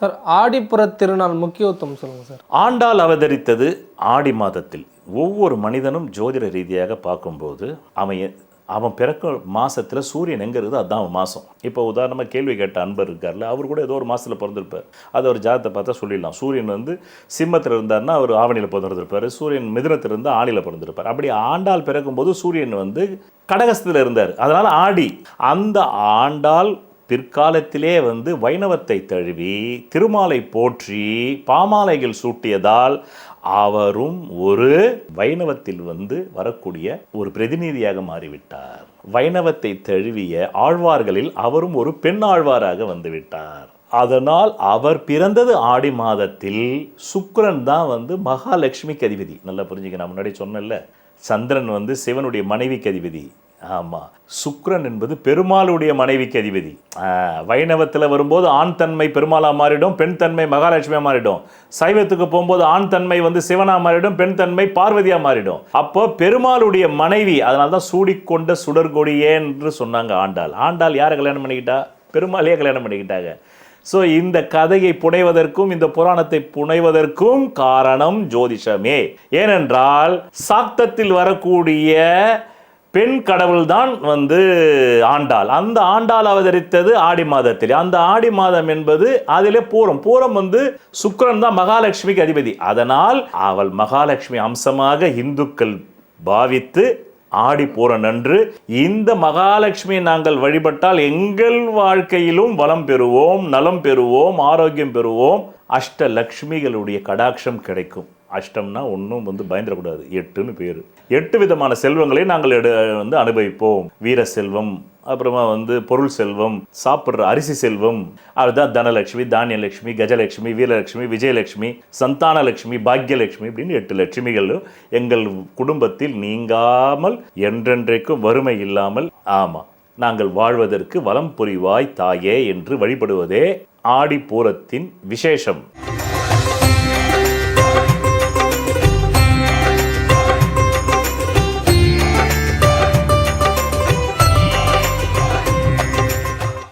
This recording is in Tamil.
சார் ஆடிப்புற திருநாள் முக்கியத்துவம் சொல்லுங்கள் சார். ஆண்டாள் அவதரித்தது ஆடி மாதத்தில். ஒவ்வொரு மனிதனும் ஜோதிட ரீதியாக பார்க்கும்போது அவன் அவன் பிறக்க மாசத்துல சூரியன் எங்க இருக்குது அதான் அவன் மாசம். இப்போ உதாரணமாக கேள்வி கேட்ட அன்பர் இருக்கார்ல அவர் கூட ஏதோ ஒரு மாசத்துல பிறந்திருப்பார். அது ஒரு ஜாதத்தை பார்த்தா சொல்லிடலாம். சூரியன் வந்து சிம்மத்தில் இருந்தாருன்னா அவர் ஆவணியில் பிறந்திருப்பார். சூரியன் மிதனத்தில் இருந்து ஆணியில் பிறந்திருப்பார். அப்படி ஆண்டால் பிறக்கும்போது சூரியன் வந்து கடகஸ்தில் இருந்தார். அதனால ஆடி. அந்த ஆண்டாள் பிற்காலத்திலே வந்து வைணவத்தை தழுவி திருமாலை போற்றி பாமாலைகள் சூட்டியதால் அவரும் ஒரு வைணவத்தில் வந்து வரக்கூடிய ஒரு பிரதிநிதியாக மாறிவிட்டார். வைணவத்தை தழுவிய ஆழ்வார்களில் அவரும் ஒரு பெண் ஆழ்வாராக வந்துவிட்டார். அதனால் அவர் பிறந்தது ஆடி மாதத்தில் சுக்கரன் தான் வந்து மகாலட்சுமிக்கு அதிபதி நல்லா புரிஞ்சுக்க நான் முன்னாடி சொன்னல சந்திரன் வந்து சிவனுடைய மனைவிக்கு அதிபதி ஆமா. சுக்ரன் என்பது பெருமாளுடைய மனைவிக்கு அதிபதி. வைணவத்தில் வரும்போது ஆண் தன்மை பெருமாளாக மாறிடும் பெண் தன்மை மகாலட்சுமியாக மாறிடும். சைவத்துக்கு போகும்போது ஆண் தன்மை வந்து சிவனா மாறிடும் பெண் தன்மை பார்வதியாக மாறிடும். அப்போ பெருமாளுடைய மனைவி அதனால தான் சூடிக்கொண்ட சுடர்கொடியே என்று சொன்னாங்க ஆண்டாள். ஆண்டாள் யாரை கல்யாணம் பண்ணிக்கிட்டா? பெருமாளையே கல்யாணம் பண்ணிக்கிட்டாங்க. ஸோ இந்த கதையை புனைவதற்கும் இந்த புராணத்தை புனைவதற்கும் காரணம் ஜோதிஷமே. ஏனென்றால் சாக்தத்தில் வரக்கூடிய பெண் கடவுள்தான் வந்து ஆண்டாள். அந்த ஆண்டாள் அவதரித்தது ஆடி மாதத்தில். அந்த ஆடி மாதம் என்பது அதிலே பூரம். பூரம் வந்து சுக்கரன் தான் மகாலட்சுமிக்கு அதிபதி. அதனால் அவள் மகாலட்சுமி அம்சமாக இந்துக்கள் பாவித்து ஆடி பூரன் நன்று இந்த மகாலட்சுமியை நாங்கள் வழிபட்டால் எங்கள் வாழ்க்கையிலும் வளம் பெறுவோம் நலம் பெறுவோம் ஆரோக்கியம் பெறுவோம். அஷ்ட லக்ஷ்மிகளுடைய கடாட்சம் கிடைக்கும். அஷ்டம்னா ஒன்றும் வந்து பயந்துடக்கூடாது. எட்டுன்னு பேர். எட்டு விதமான செல்வங்களை நாங்கள் எடு வந்து அனுபவிப்போம். வீர செல்வம் அப்புறமா வந்து பொருள் செல்வம் சாப்பிட்ற அரிசி செல்வம் அதுதான் தனலட்சுமி தானியலட்சுமி கஜலட்சுமி வீரலட்சுமி விஜயலட்சுமி சந்தானலட்சுமி பாக்யலட்சுமி அப்படின்னு எட்டு லட்சுமிகள் எங்கள் குடும்பத்தில் நீங்காமல் என்றென்றைக்கும் வறுமை இல்லாமல் ஆமாம் நாங்கள் வாழ்வதற்கு வலம் புரிவாய் தாயே என்று வழிபடுவதே ஆடிப்பூரத்தின் விசேஷம்.